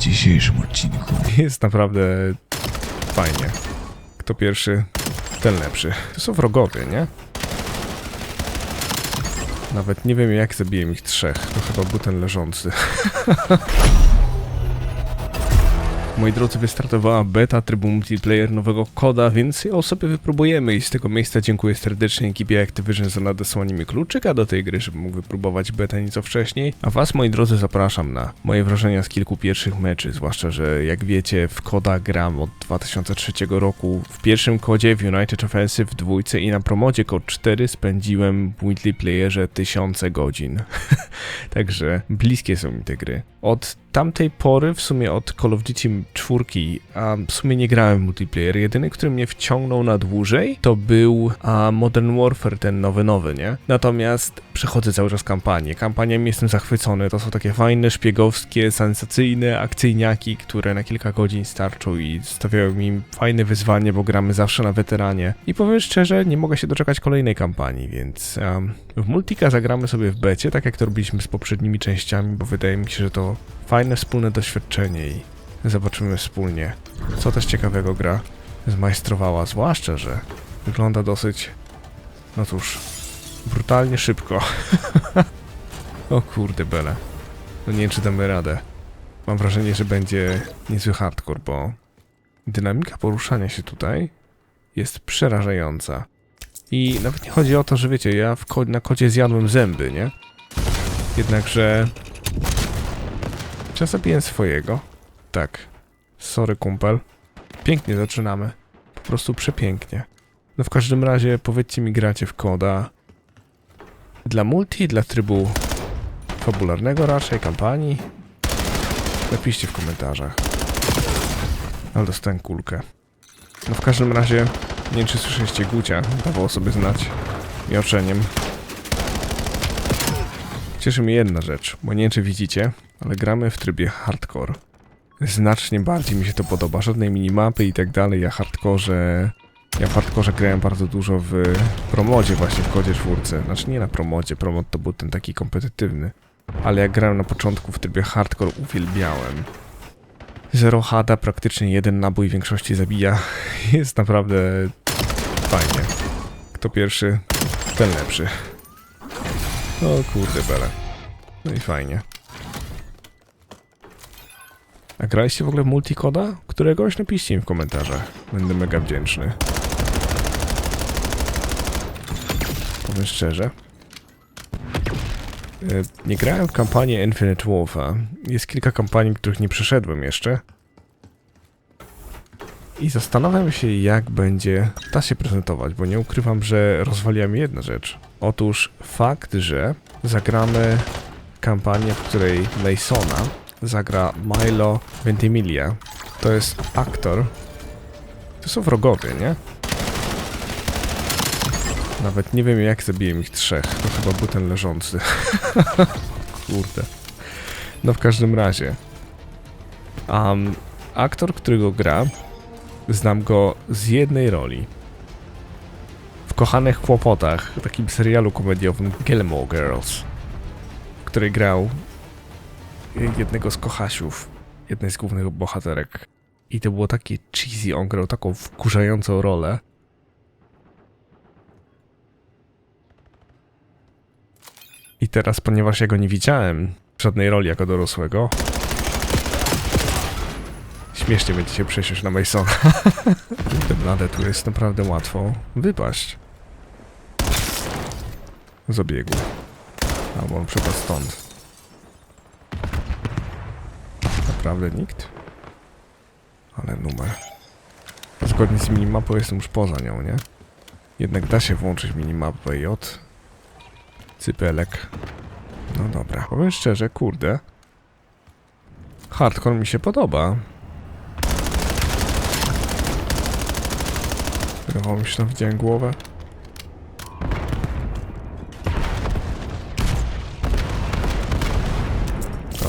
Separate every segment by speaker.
Speaker 1: dzisiejszym odcinku.
Speaker 2: Jest naprawdę fajnie. Kto pierwszy, ten lepszy. To są wrogowie, nie? Nawet nie wiem jak zabiłem ich trzech. To chyba był ten leżący. Moi drodzy, wystartowała beta trybu multiplayer nowego koda, więc ją sobie wypróbujemy i z tego miejsca dziękuję serdecznie ekipie Activision za nadesłanie mi kluczyka do tej gry, żebym mógł wypróbować betę nieco wcześniej. A was, moi drodzy, zapraszam na moje wrażenia z kilku pierwszych meczy, zwłaszcza, że jak wiecie, w koda gram od 2003 roku. W pierwszym kodzie w United Offensive dwójce i na promodzie kod 4 spędziłem w multiplayerze tysiące godzin. Także bliskie są mi te gry. Od tamtej pory, w sumie od Call of Duty 4, a w sumie nie grałem w multiplayer. Jedyny, który mnie wciągnął na dłużej, to był a, Modern Warfare, ten nowy, nowy, nie? Natomiast przechodzę cały czas kampanię. Kampaniami jestem zachwycony. To są takie fajne, szpiegowskie, sensacyjne akcyjniaki, które na kilka godzin starczą i stawiają mi fajne wyzwanie, bo gramy zawsze na weteranie. I powiem szczerze, nie mogę się doczekać kolejnej kampanii, więc w Multika zagramy sobie w becie, tak jak to robiliśmy z poprzednimi częściami, bo wydaje mi się, że to fajne wspólne doświadczenie i zobaczymy wspólnie, co też ciekawego gra zmajstrowała, zwłaszcza, że wygląda dosyć, no cóż, brutalnie szybko. o kurde bele. No nie wiem, czy damy radę. Mam wrażenie, że będzie niezły hardcore, bo dynamika poruszania się tutaj jest przerażająca. I nawet nie chodzi o to, że wiecie, ja ko- na kodzie zjadłem zęby, nie? Jednakże... Czy ja swojego? Tak. Sorry, kumpel. Pięknie zaczynamy. Po prostu przepięknie. No w każdym razie powiedzcie mi, gracie w koda dla multi, dla trybu fabularnego raczej, kampanii? Napiszcie w komentarzach. Ale dostałem kulkę. No w każdym razie, nie wiem czy słyszeliście Gucia, dawał o sobie znać mioczeniem. Cieszy mnie jedna rzecz, bo nie wiem czy widzicie, ale gramy w trybie hardcore. Znacznie bardziej mi się to podoba, żadnej minimapy i tak dalej, ja. Ja w hardkorze grałem bardzo dużo w promodzie właśnie, w kodzie czwórce. Znaczy nie na promodzie, promod to był ten taki kompetytywny. Ale jak grałem na początku w trybie hardcore, uwielbiałem. Zero hada, praktycznie jeden nabój w większości zabija. Jest naprawdę fajnie. Kto pierwszy, ten lepszy. O kurde bele. No i fajnie. A graliście w ogóle multikoda? Któregoś napiszcie mi w komentarzach. Będę mega wdzięczny. Powiem szczerze. E, Nie grałem w kampanię Infinite Warfare. Jest kilka kampanii, których nie przeszedłem jeszcze. I zastanawiam się, jak będzie ta się prezentować, bo nie ukrywam, że rozwaliła mi jedna rzecz. Otóż fakt, że zagramy kampanię, w której Masona zagra Milo Ventimiglia. To jest aktor. To są wrogowie, nie? Nawet nie wiem jak zabiłem ich trzech. To chyba był ten leżący. Kurde. No w każdym razie. Um, aktor, którego gra, znam go z jednej roli. W Kochanych Kłopotach, takim serialu komediowym Gilmore Girls, w której grał jednego z kochasiów, jednej z głównych bohaterek. I to było takie cheesy, on grał taką wkurzającą rolę. I teraz, ponieważ ja go nie widziałem w żadnej roli jako dorosłego, śmiesznie będzie się przesiąść na Masona. Blade, tu jest naprawdę łatwo wypaść. Z obiegu. Albo on przepadł stąd. Naprawdę nikt? Ale numer. Zgodnie z minimapą jestem już poza nią, nie? Jednak da się włączyć minimapę i od... Cypelek. No dobra. Powiem szczerze, kurde. Hardcore mi się podoba. Wydawało mi się, że widziałem głowę.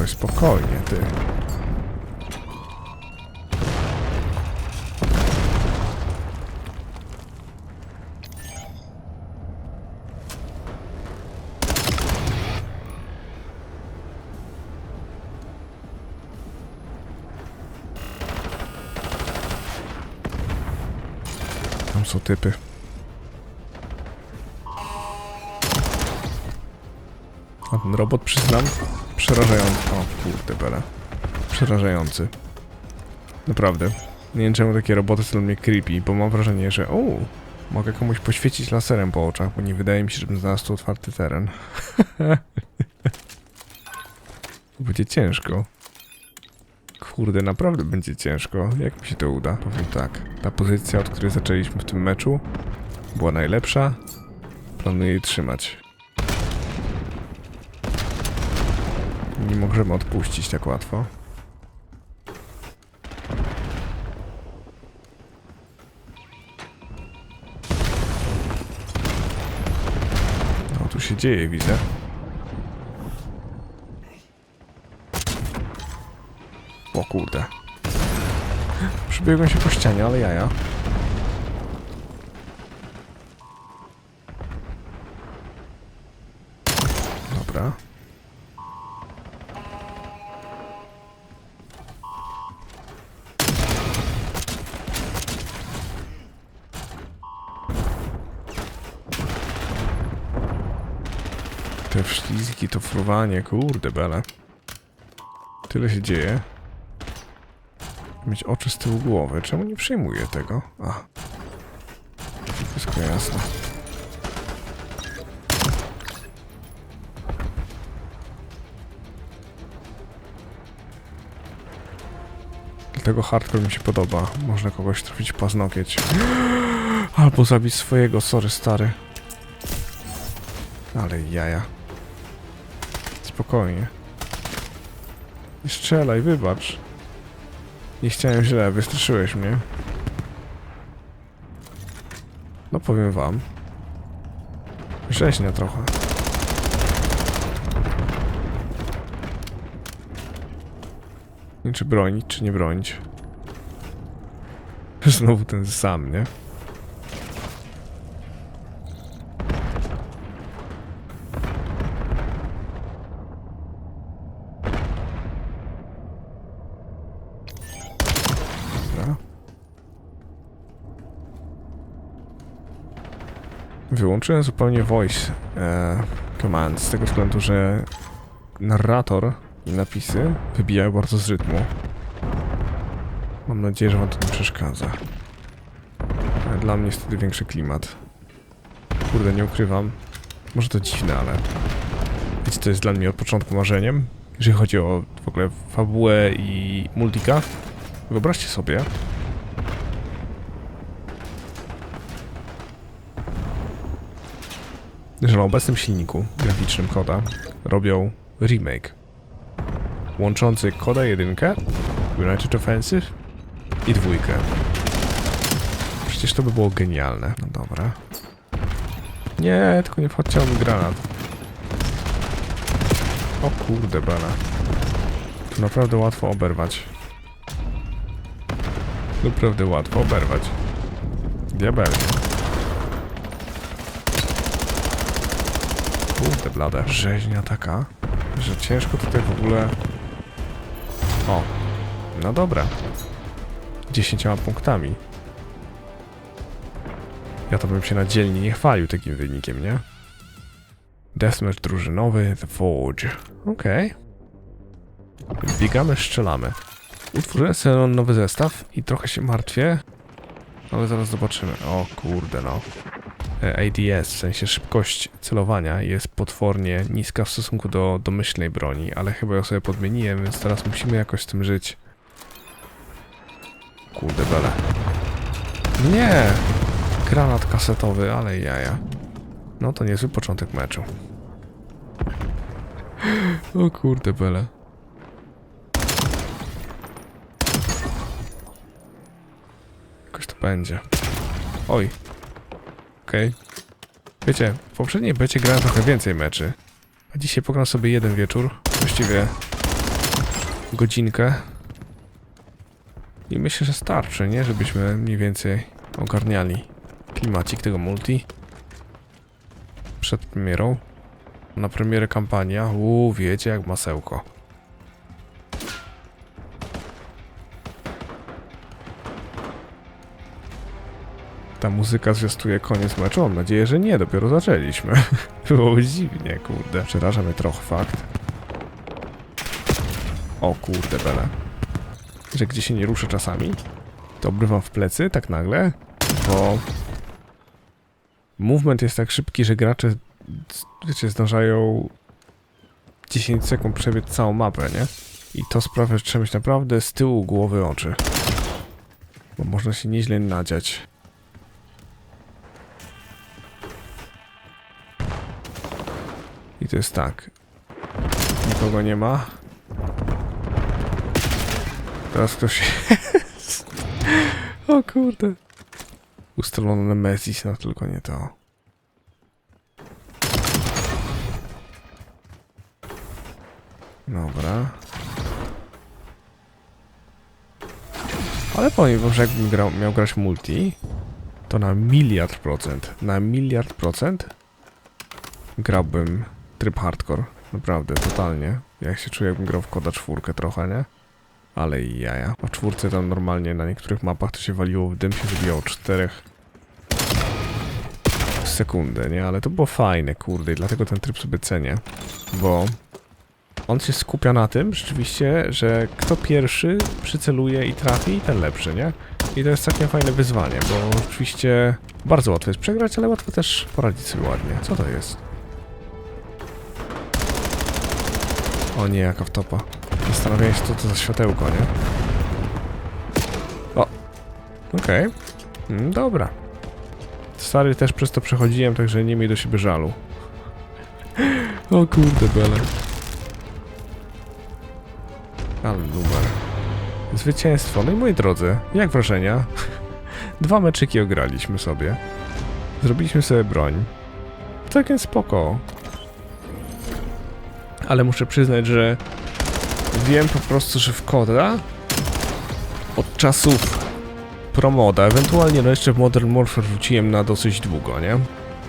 Speaker 2: Oj, spokojnie, ty. Są typy. A ten robot, przyznam, przerażający. O kurde bele. Przerażający. Naprawdę. Nie wiem czemu takie roboty są dla mnie creepy, bo mam wrażenie, że o, mogę komuś poświecić laserem po oczach, bo nie wydaje mi się, żebym znalazł tu otwarty teren. będzie ciężko. Kurde, naprawdę będzie ciężko. Jak mi się to uda? Powiem tak. Ta pozycja, od której zaczęliśmy w tym meczu, była najlepsza. Planuję jej trzymać. Nie możemy odpuścić tak łatwo. No tu się dzieje, widzę. Kurde. Przybiegłem się po ścianie, ale jaja. Dobra. Te wślizgi, to fruwanie, kurde bele. Tyle się dzieje. Mieć oczy z tyłu głowy. Czemu nie przyjmuję tego? A. Wszystko jasne. Dlatego hardcore mi się podoba. Można kogoś trafić paznokieć. Albo zabić swojego, sorry stary. Ale jaja. Spokojnie. Nie strzelaj, wybacz. Nie chciałem źle, wystraszyłeś mnie. No powiem wam. Rzeźnia trochę. Czy bronić, czy nie bronić. Znowu ten sam, nie? Wyłączyłem zupełnie voice e, command z tego względu, że narrator i napisy wybijają bardzo z rytmu. Mam nadzieję, że wam to nie przeszkadza. Ale dla mnie jest wtedy większy klimat. Kurde, nie ukrywam. Może to dziwne, ale... Wiecie, to jest dla mnie od początku marzeniem, jeżeli chodzi o w ogóle fabułę i multika. Wyobraźcie sobie, że na obecnym silniku graficznym Koda robią remake łączący Koda 1, United Offensive i dwójkę. Przecież to by było genialne. No dobra. Nie, tylko nie wchodźcie granat. O kurde bana. Tu naprawdę łatwo oberwać. Naprawdę łatwo oberwać. Diabelnie. Kurde blade. Rzeźnia taka, że ciężko tutaj w ogóle... O. No dobra. 10 punktami. Ja to bym się na dzielni nie chwalił takim wynikiem, nie? Deathmatch drużynowy The Forge. Okej. Biegamy, strzelamy. Utworzyłem sobie nowy zestaw i trochę się martwię, ale zaraz zobaczymy. O kurde no. E, ADS, w sensie szybkość celowania jest potwornie niska w stosunku do domyślnej broni, ale chyba ją sobie podmieniłem, więc teraz musimy jakoś z tym żyć. Kurde bele. Nie! Granat kasetowy, ale jaja. No to niezły początek meczu. O kurde bele. Jakoś to będzie. Oj. Okej. Wiecie, w poprzedniej becie grałem trochę więcej meczy. A dzisiaj pogram sobie jeden wieczór. Właściwie godzinkę. I myślę, że starczy, nie? Żebyśmy mniej więcej ogarniali klimacik tego multi. Przed premierą. Na premierę kampania. Uuu, wiecie jak masełko. Ta muzyka zwiastuje koniec meczu? Mam nadzieję, że nie, dopiero zaczęliśmy. Było dziwnie, kurde. Przeraża mnie trochę fakt. O kurde, bele. Że gdzie się nie ruszę czasami, to obrywam w plecy, tak nagle, bo... Movement jest tak szybki, że gracze, wiecie, zdążają 10 sekund przebiec całą mapę, nie? I to sprawia, że trzeba mieć naprawdę z tyłu głowy oczy. Bo można się nieźle nadziać. To jest tak. Nikogo nie ma. Teraz ktoś jest. O kurde. Ustalono Nemesis, no tylko nie to. Dobra. Ale że jakbym grał, miał grać multi, to na miliard procent, na miliard procent grałbym tryb hardcore. Naprawdę, totalnie. Jak się czuję, jakbym grał w koda czwórkę trochę, nie? Ale i jaja. W czwórce tam normalnie na niektórych mapach to się waliło w dym, się zabijało czterech sekundę, nie? Ale to było fajne, kurde, i dlatego ten tryb sobie cenię. Bo on się skupia na tym rzeczywiście, że kto pierwszy przyceluje i trafi, ten lepszy, nie? I to jest całkiem fajne wyzwanie, bo oczywiście bardzo łatwo jest przegrać, ale łatwo też poradzić sobie ładnie. Co to jest? O nie, jaka wtopa. Zastanawiałem się, co to za światełko, nie? O! Okej. Mm, dobra. Stary też przez to przechodziłem, także nie miej do siebie żalu. o kurde, bele. Ale numer. Zwycięstwo. No i moi drodzy, jak wrażenia? Dwa meczyki ograliśmy sobie. Zrobiliśmy sobie broń. Całkiem spoko. Ale muszę przyznać, że wiem po prostu, że w koda od czasów promoda, ewentualnie no jeszcze w Modern Warfare wróciłem na dosyć długo, nie?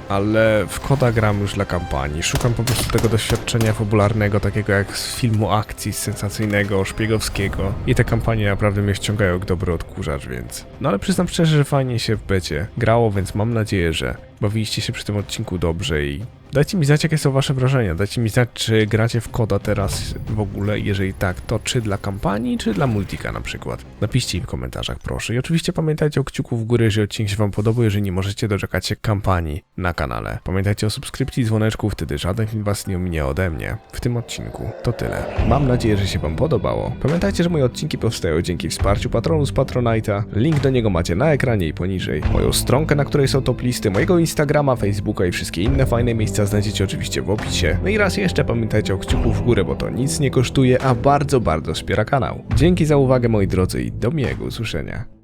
Speaker 2: ale w koda gram już dla kampanii. Szukam po prostu tego doświadczenia fabularnego, takiego jak z filmu akcji sensacyjnego, szpiegowskiego. I te kampanie naprawdę mnie ściągają jak dobry odkurzacz, więc... No ale przyznam szczerze, że fajnie się w becie grało, więc mam nadzieję, że bawiliście się przy tym odcinku dobrze i... Dajcie mi znać, jakie są wasze wrażenia. Dajcie mi znać, czy gracie w koda teraz w ogóle. Jeżeli tak, to czy dla kampanii, czy dla multika na przykład. Napiszcie w komentarzach, proszę. I oczywiście pamiętajcie o kciuku w górę, jeżeli odcinek się wam podobał, jeżeli nie możecie doczekać się kampanii na kanale. Pamiętajcie o subskrypcji i dzwoneczku, wtedy żaden film was nie ominie ode mnie. W tym odcinku to tyle. Mam nadzieję, że się wam podobało. Pamiętajcie, że moje odcinki powstają dzięki wsparciu patronu z Patronite'a. Link do niego macie na ekranie i poniżej. Moją stronkę, na której są top listy, mojego Instagrama, Facebooka i wszystkie inne fajne miejsca znajdziecie oczywiście w opisie. No i raz jeszcze pamiętajcie o kciuku w górę, bo to nic nie kosztuje, a bardzo, bardzo wspiera kanał. Dzięki za uwagę moi drodzy i do miłego usłyszenia.